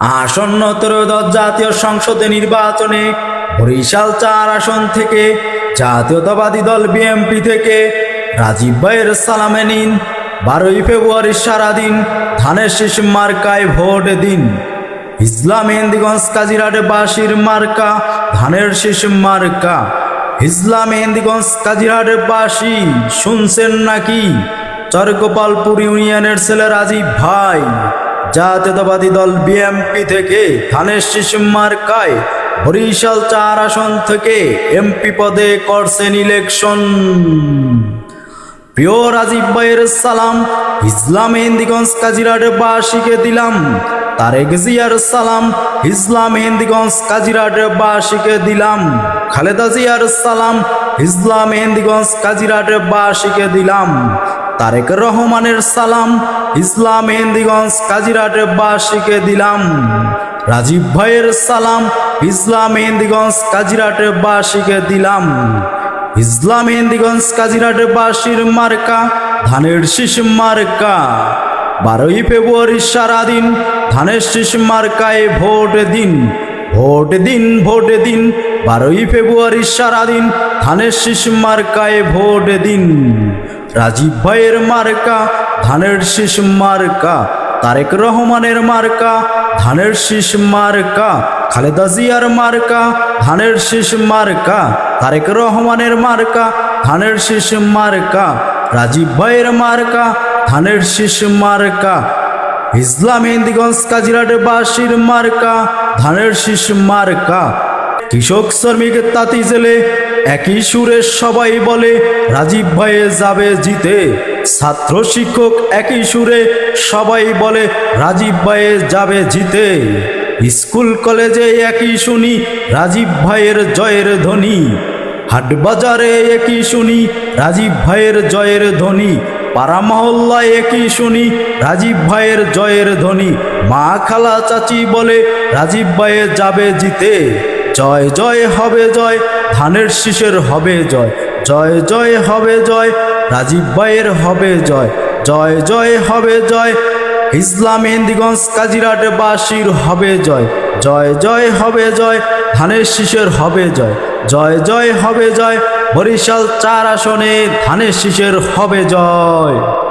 আসন্ন ত্রয়োদশ জাতীয় সংসদে নির্বাচনে বরিশাল চার আসন থেকে জাতীয়তাবাদী দল বিএমপি থেকে রাজীব ভাইয়ের সালামে নিন। বারোই ফেব্রুয়ারি সারাদিন ধানের শীষ মার্কায় ভোট দিন। ইসলাম হিন্দিগঞ্জ কাজিরাটে বাসির মার্কা, ধানের শীষ মার্কা। ইসলাম হিন্দিগঞ্জ কাজিরাটে বাসি শুনছেন নাকি? চরগোপালপুর ইউনিয়নের ছেলে রাজীব ভাই। জাতীয়তাবাদী দল বিএমপি থেকে ধানের শীষ মার্কায় বরিশাল চার আসন থেকে এমপি পদে করছেন ইলেকশন। প্রিয় রাজীব ভাইয়ের সালাম, ইসলাম হিন্দিগঞ্জ কাজিরাট বাসীকে দিলাম। তারেক জিয়ার সালাম, ইসলাম হিন্দিগঞ্জ কাজিরাট বাসীকে দিলাম। খালেদা জিয়ার সালাম, ইসলাম হিন্দিগঞ্জ কাজিরাট বাসীকে দিলাম। তারেক রহমানের সালাম ইসলাম হিন্দিগঞ্জ কাজিরাট বাসীকে দিলাম। রাজীব ভাইয়ের সালাম ইসলাম হিন্দিগঞ্জ কাজিরাট বাসীকে দিলাম। ইসলাম হিন্দিগঞ্জ কাজিরাট বাসির মার্কা, ধানের শীষ মার্কা। বারোই ফেব্রুয়ারি সারাদিন ধানের শীষ মার্কায় ভোট দিন। ভোট দিন ভোট দিন। বারোই ফেব্রুয়ারি সারাদিন ধানের শীষ মার্কায় ভোট দিন। রাজীব ভাইয়ের মার্কা, ধানের শীষ মার্কা। তারেক রহমানের মার্কা, ধানের শীষ মার্কা। খালেদা জিয়ার মার্কা, ধানের শীষ মার্কা। তারেক রহমানের মার্কা, ধানের শীষ মার্কা। রাজীব ভাইয়ের মার্কা, ধানের শীষ মার্কা। ইসলাম হিন্দিগঞ্জ কাজিরাট বাসির মার্কা। ধানের শীষ মার্কা। কৃষক শ্রমিক তাঁতি জেলে একই সুরে সবাই বলে, রাজীব ভাইয়ে যাবে জিতে। ছাত্র শিক্ষক একই সুরে সবাই বলে, রাজীব ভাইয়ে যাবে জিতে। স্কুল, কলেজে একই শুনি, রাজীব ভাইয়ের জয়ের ধ্বনি। হাটবাজারে একই শুনি, রাজীব ভাইয়ের জয়ের ধ্বনি। পাড়া মহল্লায় একই শুনি, রাজীব ভাইয়ের জয়ের ধ্বনি। মা খালা চাচি বলে, রাজীব ভাইয়ে যাবে জিতে। জয় জয়, হবে জয়, ধানের শীষের হবে জয়। জয় জয়, হবে জয়, রাজীব ভাইয়ের হবে জয়। জয় জয়, হবে জয়, ইসলাম হিন্দিগঞ্জ কাজিরাট বাসির হবে জয়। জয় জয়, হবে জয়, ধানের শীষের হবে জয়। জয় জয়, হবে জয় বরিশাল চার আসনে ধানের শীষের হবে জয়।